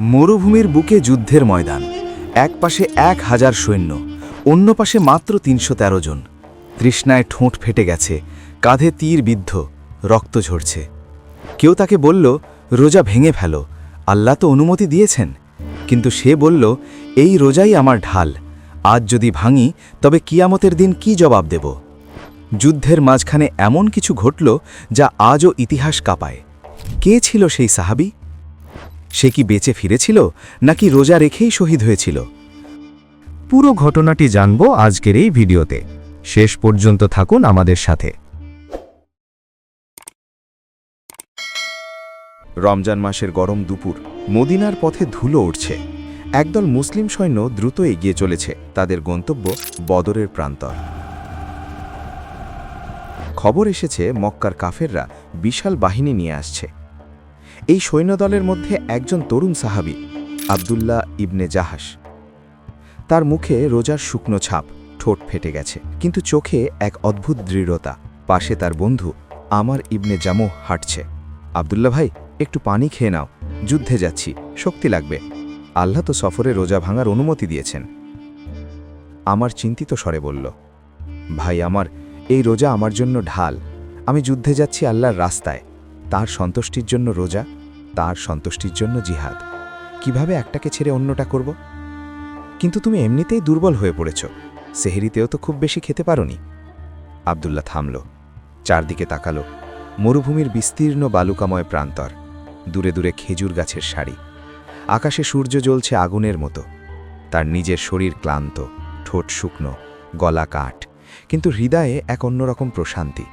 মরুভূমির বুকে যুদ্ধের ময়দান। এক পাশে এক হাজার সৈন্য, অন্য পাশে মাত্র তিনশো তেরো জন। তৃষ্ণায় ঠোঁট ফেটে গেছে, কাঁধে তীর বিদ্ধ, রক্ত ঝরছে। কেউ তাকে বলল, রোজা ভেঙে ফেলো, আল্লাহ তো অনুমতি দিয়েছেন। কিন্তু সে বলল, এই রোজাই আমার ঢাল, আজ যদি ভাঙি, তবে কিয়ামতের দিন কি জবাব দেব? যুদ্ধের মাঝখানে এমন কিছু ঘটল, যা আজও ইতিহাস কাঁপায়। কে ছিল সেই সাহাবি? সে কি বেঁচে ফিরেছিল, নাকি রোজা রেখেই শহীদ হয়েছিল? পুরো ঘটনাটি জানব আজকের এই ভিডিওতে। শেষ পর্যন্ত থাকুন আমাদের সাথে। রমজান মাসের গরম দুপুর, মদিনার পথে ধুলো উঠছে। একদল মুসলিম সৈন্য দ্রুত এগিয়ে চলেছে, তাদের গন্তব্য বদরের প্রান্তর। খবর এসেছে, মক্কার কাফেররা বিশাল বাহিনী নিয়ে আসছে। এই সৈন্যদলের মধ্যে একজন তরুণ সাহাবি, আবদুল্লাহ ইবনে জাহাস তার মুখে রোজার শুকনো ছাপ, ঠোঁট ফেটে গেছে, কিন্তু চোখে এক অদ্ভুত দৃঢ়তা। পাশে তার বন্ধু আমার ইবনে জামো হাঁটছে। আবদুল্লা ভাই, একটু পানি খেয়ে নাও, যুদ্ধে যাচ্ছি, শক্তি লাগবে। আল্লাহ তো সফরে রোজা ভাঙার অনুমতি দিয়েছেন। আমার চিন্তিত স্বরে বলল, ভাই আমার, এই রোজা আমার জন্য ঢাল। আমি যুদ্ধে যাচ্ছি আল্লাহর রাস্তায়। তার সন্তুষ্টির জন্য রোজা, তার সন্তুষ্টির জন্য জিহাদ। কীভাবে একটাকে ছেড়ে অন্যটা করব? কিন্তু তুমি এমনিতেই দুর্বল হয়ে পড়েছ, সেহেরিতেও তো খুব বেশি খেতে পারোনি। আবদুল্লাহ থামল, চারদিকে তাকালো, মরুভূমির বিস্তীর্ণ বালুকাময় প্রান্তর, দূরে দূরে খেজুর গাছের সারি। আকাশে সূর্য জ্বলছে আগুনের মতো, তার নিজের শরীর ক্লান্ত, ঠোঁট শুকনো, গলা কাঠ, কিন্তু হৃদয়ে এক অন্যরকম প্রশান্তি।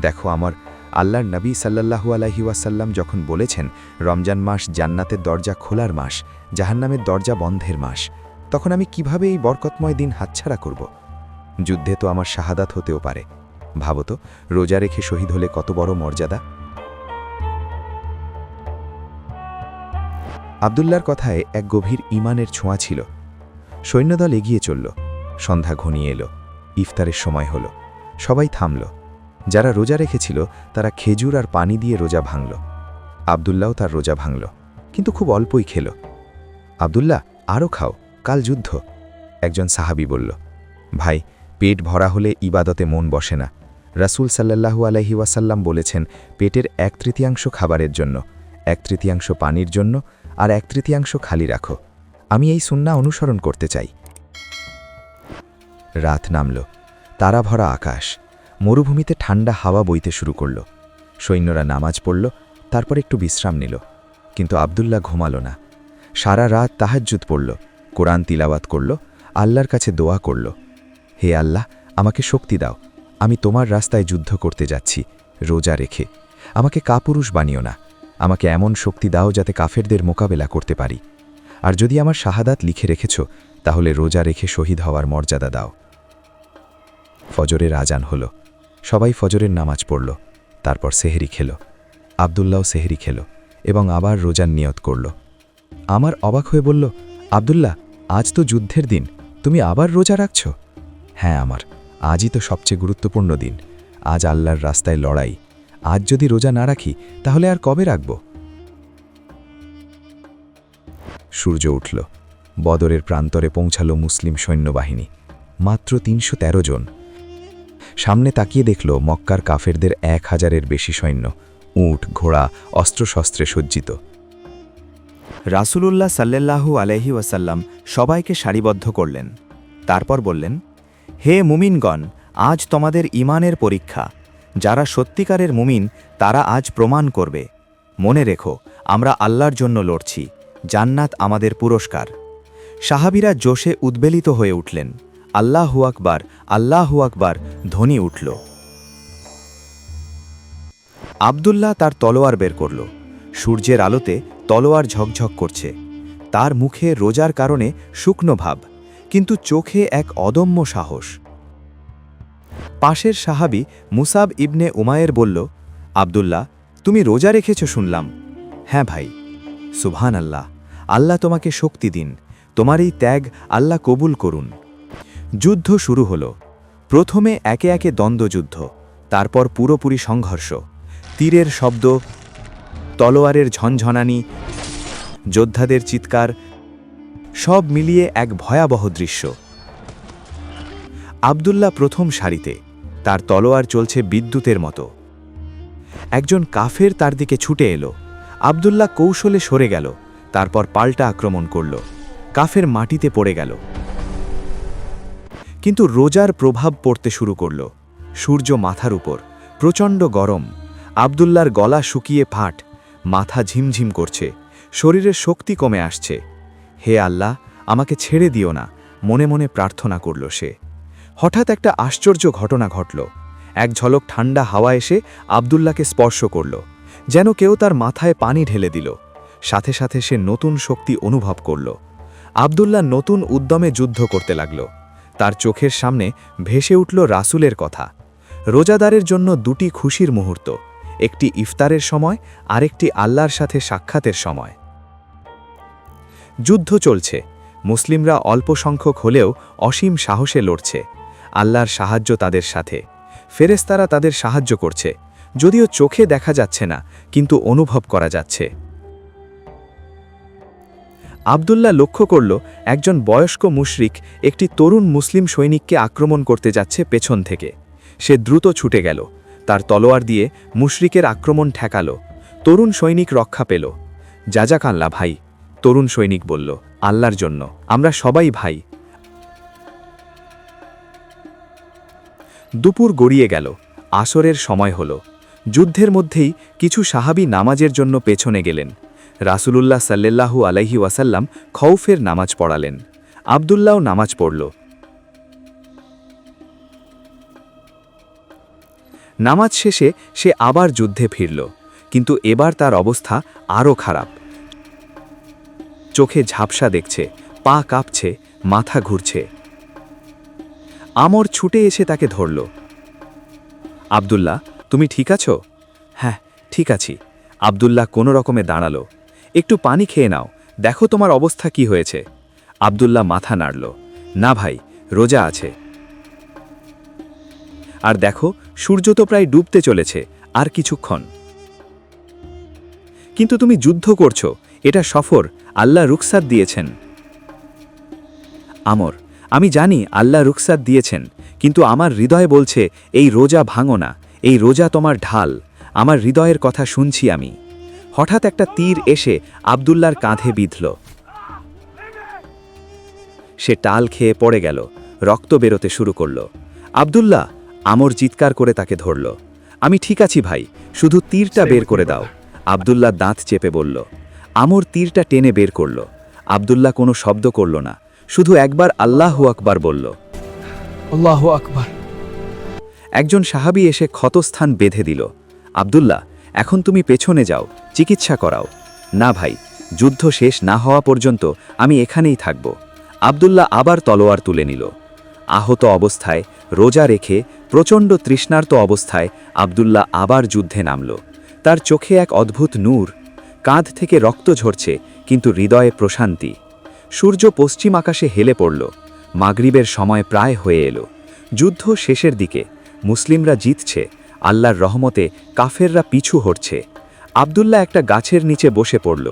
দেখো আমার আল্লাহর নবী সাল্লাল্লাহু আলাইহি ওয়াসাল্লাম যখন বলেছেন, রমজান মাস জান্নাতের দরজা খোলার মাস, জাহান্নামের দরজা বন্ধের মাস, তখন আমি কীভাবে এই বরকতময় দিন হাতছাড়া করব? যুদ্ধে তো আমার শাহাদাত হতেও পারে। ভাবো তো, রোজা রেখে শহীদ হলে কত বড় মর্যাদা? আবদুল্লার কথায় এক গভীর ইমানের ছোঁয়া ছিল। সৈন্যদল এগিয়ে চলল। সন্ধ্যা ঘনিয়ে এলো। ইফতারের সময় হলো। সবাই থামল। যারা রোজা রেখেছিল, তারা খেজুর আর পানি দিয়ে রোজা ভাঙল। আবদুল্লাও তার রোজা ভাঙল, কিন্তু খুব অল্পই খেল। আবদুল্লাহ আরও খাও, কাল যুদ্ধ। একজন সাহাবি বলল, ভাই, পেট ভরা হলে ইবাদতে মন বসে না। রাসূল সাল্লাল্লাহু আলাইহি ওয়াসাল্লাম বলেছেন, পেটের এক তৃতীয়াংশ খাবারের জন্য, এক তৃতীয়াংশ পানির জন্য আর এক তৃতীয়াংশ খালি রাখো। আমি এই সুন্না অনুসরণ করতে চাই। রাত নামল তারা ভরা আকাশ মরুভূমিতে ঠান্ডা হাওয়া বইতে শুরু করল। সৈন্যরা নামাজ পড়ল, তারপর একটু বিশ্রাম নিল। কিন্তু আবদুল্লাহ ঘুমালো না। সারা রাত তাহাজ্জুদ পড়ল, কোরআন তিলাওয়াত করল, আল্লাহর কাছে দোয়া করল। হে আল্লাহ, আমাকে শক্তি দাও। আমি তোমার রাস্তায় যুদ্ধ করতে যাচ্ছি, রোজা রেখে। আমাকে কাপুরুষ বানিও না। আমাকে এমন শক্তি দাও যাতে কাফেরদের মোকাবেলা করতে পারি। আর যদি আমার শাহাদাত লিখে রেখেছ, তাহলে রোজা রেখে শহীদ হওয়ার মর্যাদা দাও। ফজরের আজান হল। সবাই ফজরের নামাজ পড়ল, তারপর সেহেরি খেল আবদুল্লাও সেহেরি খেল এবং আবার রোজার নিয়ত করল। আমার অবাক হয়ে বলল, আবদুল্লাহ, আজ তো যুদ্ধের দিন, তুমি আবার রোজা রাখছ? হ্যাঁ আমার, আজই তো সবচেয়ে গুরুত্বপূর্ণ দিন, আজ আল্লাহর রাস্তায় লড়াই, আজ যদি রোজা না রাখি, তাহলে আর কবে রাখব? সূর্য উঠল, বদরের প্রান্তরে পৌঁছালো মুসলিম সৈন্যবাহিনী, মাত্র তিনশো তেরো জন। সামনে তাকিয়ে দেখল মক্কার কাফেরদের এক হাজারের বেশি সৈন্য, উট, ঘোড়া, অস্ত্রশস্ত্রে সজ্জিত। রাসূলুল্লাহ সাল্লাল্লাহু আলহি ওয়াসাল্লাম সবাইকে সারিবদ্ধ করলেন। তারপর বললেন, হে মুমিনগণ, আজ তোমাদের ইমানের পরীক্ষা। যারা সত্যিকারের মুমিন, তারা আজ প্রমাণ করবে। মনে রেখো, আমরা আল্লাহর জন্য লড়ছি। জান্নাত আমাদের পুরস্কার। সাহাবিরা জোশে উদ্বেলিত হয়ে উঠলেন। আল্লাহু আকবার আল্লাহু আকবার, ধ্বনি উঠল। আবদুল্লাহ তার তলোয়ার বের করল। সূর্যের আলোতে তলোয়ার ঝকঝক করছে। তার মুখে রোজার কারণে শুকনো ভাব, কিন্তু চোখে এক অদম্য সাহস। পাশের সাহাবি মুসাব ইবনে উমায়ের বলল, আবদুল্লাহ, তুমি রোজা রেখেছ শুনলাম। হ্যাঁ ভাই। সুবহান আল্লাহ আল্লাহ তোমাকে শক্তি দিন। তোমার এই ত্যাগ আল্লাহ কবুল করুন। যুদ্ধ শুরু হল। প্রথমে একে একে দ্বন্দ্বযুদ্ধ, তারপর পুরোপুরি সংঘর্ষ। তীরের শব্দ, তলোয়ারের ঝনঝনানি, যোদ্ধাদের চিৎকার, সব মিলিয়ে এক ভয়াবহ দৃশ্য। আবদুল্লাহ প্রথম সারিতে, তার তলোয়ার চলছে বিদ্যুতের মতো। একজন কাফের তার দিকে ছুটে এলো। আবদুল্লাহ কৌশলে সরে গেল, তারপর পাল্টা আক্রমণ করল। কাফের মাটিতে পড়ে গেল। কিন্তু রোজার প্রভাব পড়তে শুরু করল। সূর্য মাথার উপর, প্রচণ্ড গরম, আবদুল্লার গলা শুকিয়ে ফাট, মাথা ঝিমঝিম করছে, শরীরের শক্তি কমে আসছে। হে আল্লাহ, আমাকে ছেড়ে দিও না, মনে মনে প্রার্থনা করল সে। হঠাৎ একটা আশ্চর্য ঘটনা ঘটল। এক ঝলক ঠান্ডা হাওয়া এসে আবদুল্লাকে স্পর্শ করল, যেন কেউ তার মাথায় পানি ঢেলে দিল। সাথে সাথে সে নতুন শক্তি অনুভব করল। আবদুল্লাহ নতুন উদ্যমে যুদ্ধ করতে লাগল। তার চোখের সামনে ভেসে উঠল রাসুলের কথা। রোজাদারের জন্য দুটি খুশির মুহূর্ত, একটি ইফতারের সময়, আরেকটি আল্লাহর সাথে সাক্ষাতের সময়। যুদ্ধ চলছে, মুসলিমরা অল্প সংখ্যক হলেও অসীম সাহসে লড়ছে, আল্লাহর সাহায্য তাদের সাথে। ফেরেস্তারা তাদের সাহায্য করছে, যদিও চোখে দেখা যাচ্ছে না, কিন্তু অনুভব করা যাচ্ছে। আবদুল্লাহ লক্ষ্য করল, একজন বয়স্ক মুশরিক একটি তরুণ মুসলিম সৈনিককে আক্রমণ করতে যাচ্ছে পেছন থেকে। সে দ্রুত ছুটে গেল। তার তলোয়ার দিয়ে মুশরিকের আক্রমণ ঠেকাল। তরুণ সৈনিক রক্ষা পেল। যাজাকাল্লা ভাই, তরুণ সৈনিক বলল, আল্লাহর জন্য, আমরা সবাই ভাই। দুপুর গড়িয়ে গেল। আসরের সময় হল। যুদ্ধের মধ্যেই কিছু সাহাবি নামাজের জন্য পেছনে গেলেন। রাসূলুল্লাহ সাল্লাল্লাহু আলাইহি ওয়াসাল্লাম খৌফের নামাজ পড়ালেন। আবদুল্লাও নামাজ পড়ল। নামাজ শেষে সে আবার যুদ্ধে ফিরল, কিন্তু এবার তার অবস্থা আরও খারাপ। চোখে ঝাপসা দেখছে, পা কাঁপছে, মাথা ঘুরছে। আমর ছুটে এসে তাকে ধরল। আবদুল্লাহ, তুমি ঠিক আছো? হ্যাঁ ঠিক আছি। আবদুল্লাহ কোনো রকমে দাঁড়াল। একটু পানি খেয়ে নাও, দেখো তোমার অবস্থা কি হয়েছে। আবদুল্লাহ মাথা নাড়ল, না ভাই, রোজা আছে। আর দেখো, সূর্য তো প্রায় ডুবতে চলেছে, আর কিছুক্ষণ। কিন্তু তুমি যুদ্ধ করছ, এটা সফর, আল্লাহ রুকসাদ দিয়েছেন। আমর, আমি জানি আল্লাহ রুকসাদ দিয়েছেন, কিন্তু আমার হৃদয় বলছে, এই রোজা ভাঙো না, এই রোজা তোমার ঢাল, আমার হৃদয়ের কথা শুনছি আমি। হঠাৎ একটা তীর এসে আবদুল্লার কাঁধে বিঁধল। সে টাল খেয়ে পড়ে গেল রক্ত বেরোতে শুরু করল। আবদুল্লাহ আমর চিৎকার করে তাকে ধরল আমি ঠিক আছি ভাই শুধু তীরটা বের করে দাও। আবদুল্লাহ দাঁত চেপে বলল আমর তীরটা টেনে বের করল। আবদুল্লাহ কোনো শব্দ করল না শুধু একবার আল্লাহ আকবার বলল আল্লাহ আকবার। একজন সাহাবি এসে ক্ষতস্থান বেঁধে দিল। আবদুল্লাহ এখন তুমি পেছনে যাও, চিকিৎসা করাও। না ভাই, যুদ্ধ শেষ না হওয়া পর্যন্ত আমি এখানেই থাকব। আবদুল্লাহ আবার তলোয়ার তুলে নিল। আহত অবস্থায় রোজা রেখে প্রচণ্ড তৃষ্ণার্ত অবস্থায় আবদুল্লাহ আবার যুদ্ধে নামল। তার চোখে এক অদ্ভুত নূর। কাঁধ থেকে রক্ত ঝরছে, কিন্তু হৃদয়ে প্রশান্তি। সূর্য পশ্চিম আকাশে হেলে পড়ল। মাগরিবের সময় প্রায় হয়ে এলো। যুদ্ধ শেষের দিকে, মুসলিমরা জিতছে আল্লাহর রহমতে কাফেররা পিছু হটছে। আবদুল্লাহ একটা গাছের নিচে বসে পড়ল।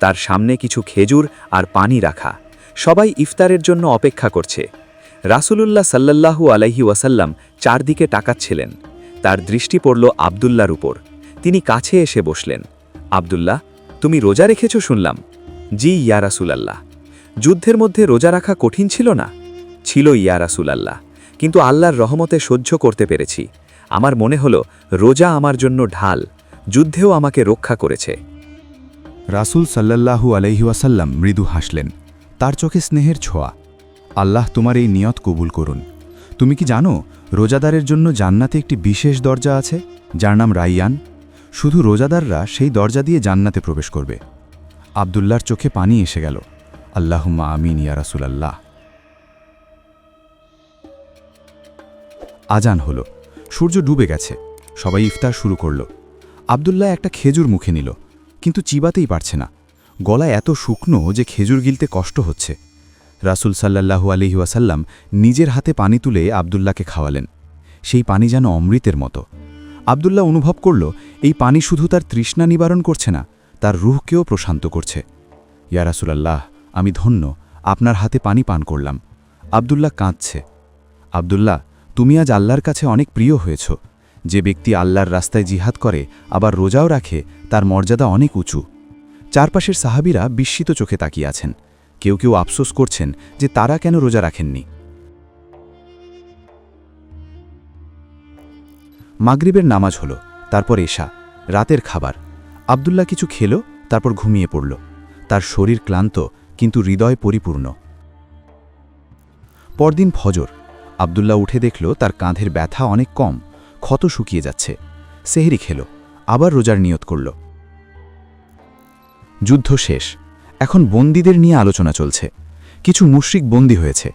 তার সামনে কিছু খেজুর আর পানি রাখা। সবাই ইফতারের জন্য অপেক্ষা করছে। রাসূলুল্লাহ সাল্লাল্লাহু আলাইহি ওয়াসাল্লাম চারদিকে টাকাচ্ছিলেন তার দৃষ্টি পড়ল আবদুল্লার উপর। তিনি কাছে এসে বসলেন। আবদুল্লাহ, তুমি রোজা রেখেছ শুনলাম। জি, ইয়া রাসূলাল্লাহ। যুদ্ধের মধ্যে রোজা রাখা কঠিন ছিল না? ছিল, ইয়া রাসূলাল্লাহ। কিন্তু আল্লাহর রহমতে সহ্য করতে পেরেছি। আমার মনে হলো, রোজা আমার জন্য ঢাল, যুদ্ধেও আমাকে রক্ষা করেছে। রাসূল সাল্লাল্লাহু আলহিউসাল্লাম মৃদু হাসলেন, তার চোখে স্নেহের ছোঁয়া। আল্লাহ তোমার এই নিয়ত কবুল করুন। তুমি কি জানো, রোজাদারের জন্য জান্নাতে একটি বিশেষ দরজা আছে, যার নাম রাইয়ান? শুধু রোজাদাররা সেই দরজা দিয়ে জান্নাতে প্রবেশ করবে। আবদুল্লার চোখে পানি এসে গেল। আল্লাহুম্মা আমিন, ইয়া রাসূলাল্লাহ। আজান হলো। সূর্য ডুবে গেছে। সবাই ইফতার শুরু করল। আবদুল্লাহ একটা খেজুর মুখে নিল, কিন্তু চিবাতেই পারছে না। গলা এত শুকনো যে খেজুর গিলতে কষ্ট হচ্ছে। রাসুল সাল্লাল্লাহু আলহি ওয়াসাল্লাম নিজের হাতে পানি তুলে আবদুল্লাহকে খাওয়ালেন। সেই পানি যেন অমৃতের মতো। আবদুল্লাহ অনুভব করল, এই পানি শুধু তার তৃষ্ণা নিবারণ করছে না, তার রুহকেও প্রশান্ত করছে। ইয়া রাসুলাল্লাহ, আমি ধন্য, আপনার হাতে পানি পান করলাম। আবদুল্লাহ কাঁদছে। আবদুল্লাহ তুমি আজ আল্লাহর কাছে অনেক প্রিয় হয়েছ। যে ব্যক্তি আল্লাহর রাস্তায় জিহাদ করে, আবার রোজাও রাখে, তার মর্যাদা অনেক উঁচু। চারপাশের সাহাবিরা বিস্মিত চোখে তাকিয়ে আছেন। কেউ কেউ আফসোস করছেন যে তারা কেন রোজা রাখেননি। মাগরিবের নামাজ হলো, তারপর এশা, রাতের খাবার। আবদুল্লাহ কিছু খেল, তারপর ঘুমিয়ে পড়ল। তার শরীর ক্লান্ত, কিন্তু হৃদয় পরিপূর্ণ। পরদিন ফজর আবদুল্লাহ উঠে দেখল তার কাঁধের ব্যথা অনেক কম, ক্ষত শুকিয়ে যাচ্ছে। সেহরি খেল, আবার রোজার নিয়ত করল। যুদ্ধ শেষ, এখন বন্দীদের নিয়ে আলোচনা চলছে। কিছু মুশ্রিক বন্দী হয়েছে।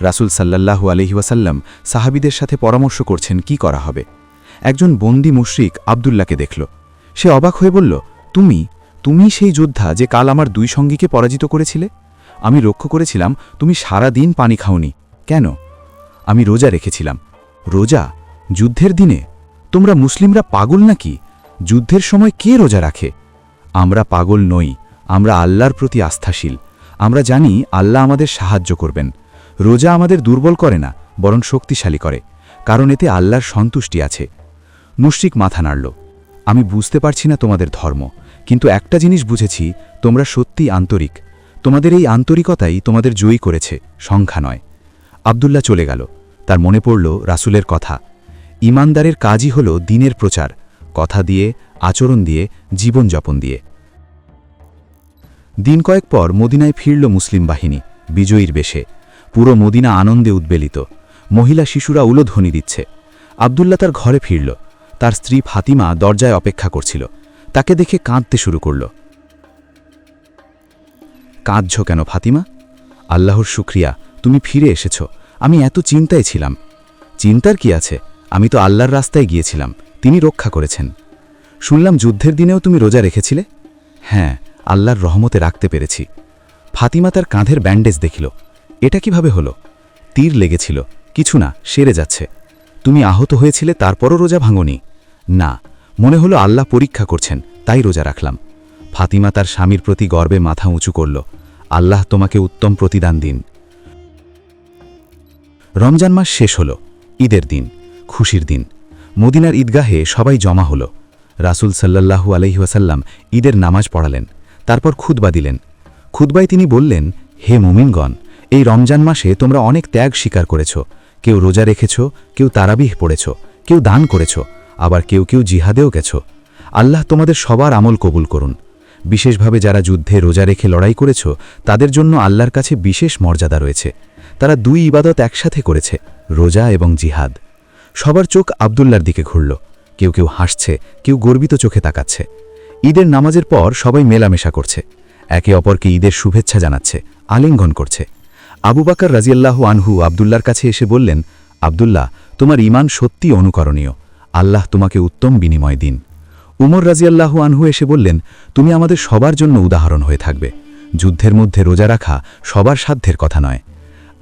রাসুল সাল্লাল্লাহু আলহিউসাল্লাম সাহাবিদের সাথে পরামর্শ করছেন কি করা হবে। একজন বন্দি মুশরিক আবদুল্লাকে দেখল। সে অবাক হয়ে বলল, তুমি তুমি সেই যোদ্ধা যে কাল আমার দুই সঙ্গীকে পরাজিত করেছিলে? আমি লক্ষ্য করেছিলাম তুমি সারা দিন পানি খাওনি। কেন? আমি রোজা রেখেছিলাম। রোজা? যুদ্ধের দিনে? তোমরা মুসলিমরা পাগল নাকি? যুদ্ধের সময় কে রোজা রাখে? আমরা পাগল নই, আমরা আল্লাহর প্রতি আস্থাশীল। আমরা জানি আল্লাহ আমাদের সাহায্য করবেন। রোজা আমাদের দুর্বল করে না, বরং শক্তিশালী করে, কারণ এতে আল্লাহর সন্তুষ্টি আছে। মুশ্রিক মাথা নাড়ল, আমি বুঝতে পারছি না তোমাদের ধর্ম, কিন্তু একটা জিনিস বুঝেছি, তোমরা সত্যিই আন্তরিক। তোমাদের এই আন্তরিকতাই তোমাদের জয়ী করেছে, সংখ্যা নয়। আবদুল্লাহ চলে গেল। তার মনে পড়ল রাসুলের কথা। ইমানদারের কাজই হল দিনের প্রচার, কথা দিয়ে, আচরণ দিয়ে, জীবনযাপন দিয়ে। দিন কয়েক পর মদিনায় ফিরল মুসলিম বাহিনী, বিজয়ীর বেশে। পুরো মদিনা আনন্দে উদ্বেলিত। মহিলা শিশুরা উলোধ্বনি দিচ্ছে। আবদুল্লা তার ঘরে ফিরল। তার স্ত্রী ফাতিমা দরজায় অপেক্ষা করছিল। তাকে দেখে কাঁদতে শুরু করল। কাঁদছ কেন ফাতিমা? আল্লাহর শুক্রিয়া। তুমি ফিরে এসেছ। আমি এত চিন্তায় ছিলাম। চিন্তার কি আছে? আমি তো আল্লাহর রাস্তায় গিয়েছিলাম। তিনি রক্ষা করেছেন। শুনলাম যুদ্ধের দিনেও তুমি রোজা রেখেছিলে? হ্যাঁ আল্লাহর রহমতে রাখতে পেরেছি। ফাতিমা তার কাঁধের ব্যান্ডেজ দেখিল। এটা কীভাবে হলো? তীর লেগেছিল। কিছু না, সেরে যাচ্ছে। তুমি আহত হয়েছিলে, তারপরও রোজা ভাঙনি। না, মনে হলো আল্লাহ পরীক্ষা করছেন, তাই রোজা রাখলাম। ফাতিমা তার স্বামীর প্রতি গর্বে মাথা উঁচু করল। আল্লাহ তোমাকে উত্তম প্রতিদান দিন। রমজান মাস শেষ হল, ঈদের দিন, খুশির দিন। মদিনার ঈদগাহে সবাই জমা হল। রাসুল সাল্লাল্লাহু আলহিহাসাল্লাম ঈদের নামাজ পড়ালেন, তারপর খুতবা দিলেন। খুতবায় তিনি বললেন, হে মুমিনগণ, এই রমজান মাসে তোমরা অনেক ত্যাগ স্বীকার করেছ। কেউ রোজা রেখেছ, কেউ তারাবিহ পড়েছ, কেউ দান করেছ, আবার কেউ কেউ জিহাদেও গেছ। আল্লাহ তোমাদের সবার আমল কবুল করুন। বিশেষভাবে যারা যুদ্ধে রোজা রেখে লড়াই করেছ, তাদের জন্য আল্লাহর কাছে বিশেষ মর্যাদা রয়েছে। তারা দুই ইবাদত একসাথে করেছে, রোজা এবং জিহাদ। সবার চোখ আবদুল্লার দিকে ঘুরল। কেউ কেউ হাসছে, কেউ গর্বিত চোখে তাকাচ্ছে। ঈদের নামাজের পর সবাই মেলামেশা করছে। একে অপরকে ঈদের শুভেচ্ছা জানাচ্ছে, আলিঙ্গন করছে। আবু বাকার রাজিয়াল্লাহু আনহু আবদুল্লার কাছে এসে বললেন, আবদুল্লাহ, তোমার ইমান সত্যি অনুকরণীয়। আল্লাহ তোমাকে উত্তম বিনিময় দিন। উমর রাজিয়াল্লাহু আনহু এসে বললেন, তুমি আমাদের সবার জন্য উদাহরণ হয়ে থাকবে। যুদ্ধের মধ্যে রোজা রাখা সবার সাধ্যের কথা নয়।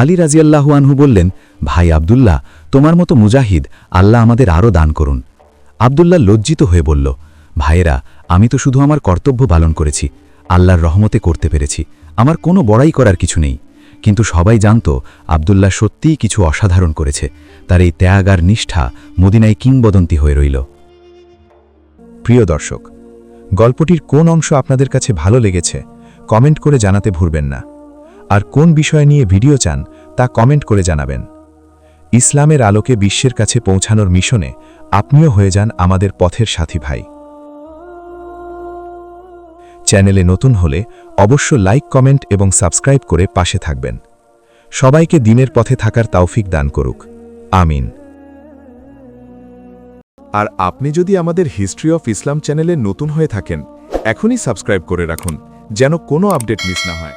আলী রাজিয়াল্লাহু আনহু বললেন, ভাই আবদুল্লাহ, তোমার মতো মুজাহিদ আল্লাহ আমাদের আরও দান করুন। আবদুল্লাহ লজ্জিত হয়ে বলল, ভাইয়েরা, আমি তো শুধু আমার কর্তব্য পালন করেছি, আল্লাহর রহমতে করতে পেরেছি, আমার কোনো বড়াই করার কিছু নেই। কিন্তু সবাই জানত, আবদুল্লাহ সত্যিই কিছু অসাধারণ করেছে, তার এই ত্যাগ আর নিষ্ঠা মদিনায় কিংবদন্তি হয়ে রইল। প্রিয় দর্শক, গল্পটির কোন অংশ আপনাদের কাছে ভালো লেগেছে, কমেন্ট করে জানাতে ভুলবেন না। আর কোন বিষয় নিয়ে ভিডিও চান তা কমেন্ট করে জানাবেন। ইসলামের আলোকে বিশ্বের কাছে পৌঁছানোর মিশনে আপনিও হয়ে যান আমাদের পথের সাথী ভাই। চ্যানেলে নতুন হলে অবশ্য লাইক, কমেন্ট এবং সাবস্ক্রাইব করে পাশে থাকবেন। সবাইকে দিনের পথে থাকার তাওফিক দান করুক। আমিন। আর আপনি যদি আমাদের হিস্ট্রি অফ ইসলাম চ্যানেলে নতুন হয়ে থাকেন, এখনই সাবস্ক্রাইব করে রাখুন, যেন কোনো আপডেট মিস না হয়।